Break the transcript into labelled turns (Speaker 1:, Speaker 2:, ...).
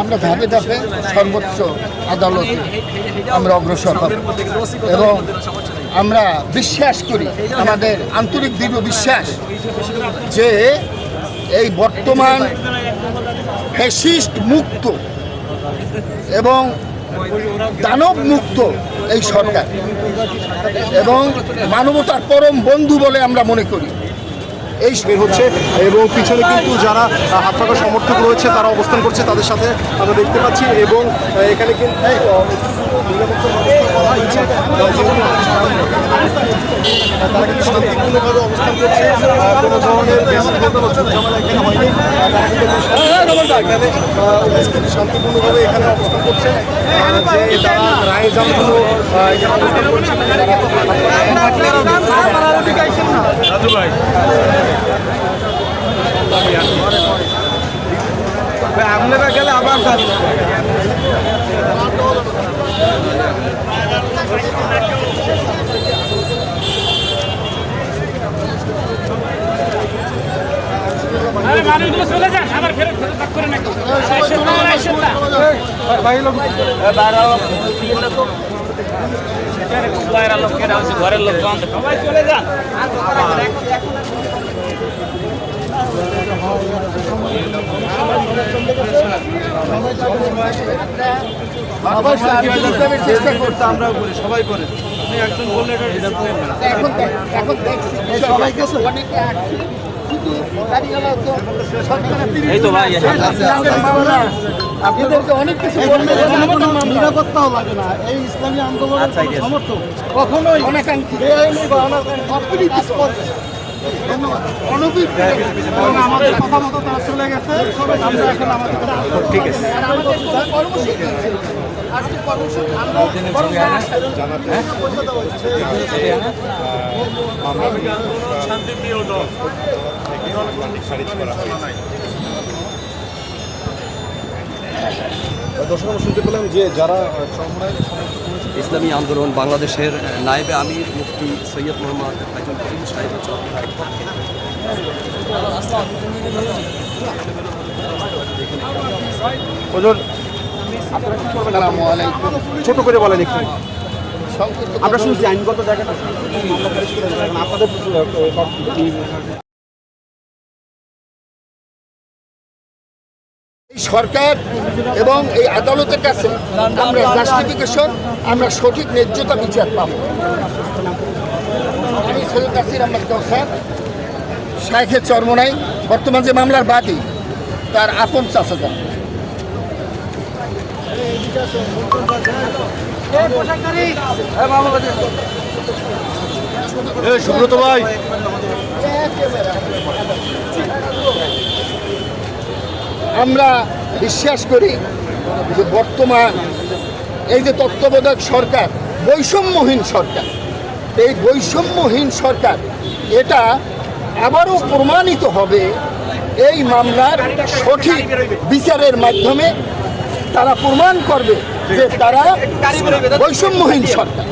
Speaker 1: আমরা ধাপে ধাপে সর্বোচ্চ আদালতে আমরা অগ্রসর হব। এবং আমরা বিশ্বাস করি, আমাদের আন্তরিক দৃঢ় বিশ্বাস যে এই বর্তমান ফ্যাসিস্ট মুক্ত এবং দানব মুক্ত এই সরকার এবং মানবতার পরম বন্ধু বলে আমরা মনে করি।
Speaker 2: এই বের হচ্ছে এবং পিছনে কিন্তু যারা হাত পাকা সমর্থক রয়েছে, তারা অবস্থান করছে তাদের সাথে আমরা দেখতে পাচ্ছি এবং এখানে কিন্তু শান্তিপূর্ণভাবে অবস্থান করছে। কোনো ধরনের হয়নি। তারা কিন্তু এখানে শান্তিপূর্ণভাবে এখানে অবস্থান করছে যে তারা রায় জামগুলো এখানে অবস্থান করছে
Speaker 3: রাজু ভাই আপনারা গেলে আবার
Speaker 4: মানুষগুলো চলে যান আবার ফেরত ঘরের লোক সবাই চলে যান।
Speaker 1: সবাই চেষ্টা
Speaker 3: করি সবাই করে। আপনি একজন বললে এটা
Speaker 1: এখন এখন দেখছি সবাই গেছে? অনেকে
Speaker 4: এই তো ভাই,
Speaker 1: আপনাদেরকে অনেক কিছু নিরাপত্তাও লাগে না। এই ইসলামী আন্দোলনের কোনো সমর্থক কখনোই অনাকাঙ্ক্ষী বা অনাকাঙ্ক্ষী অপ্রীতি করবে। ধন্যবাদ। অনভিজ্ঞ। এবং আমাদের কথা চলে গেছে। আমরা এখন ঠিক আছে। আমাদের বরং
Speaker 2: দর্শক আমরা শুনতে পেলাম যে যারা
Speaker 5: ইসলামী আন্দোলন বাংলাদেশের নায়েবে আমির মুফতি সৈয়দ মোহাম্মদ ফাইজুল করিম
Speaker 2: ছোট করে বলেন একটু। আমরা শুনছি আইনগত
Speaker 1: সরকার এবং এই আদালতের কাছে আমরা জাস্টিফিকেশন আমরা সঠিক ন্যায্যতা বিচার পাব। আমি সৈয়দ নাসির আহমদ কৌসার শাইখের চরমনাই, বর্তমান যে মামলার বাদী, তার আপন চাচা
Speaker 2: সুব্রত ভাই।
Speaker 1: আমরা বিশ্বাস করি যে বর্তমান এই যে তত্ত্বাবধায়ক সরকার বৈষম্যহীন সরকার এই বৈষম্যহীন সরকার এটা আবারও প্রমাণিত হবে এই মামলার সঠিক বিচারের মাধ্যমে তারা প্রমাণ করবে যে তারা বৈষম্যহীন সরকার।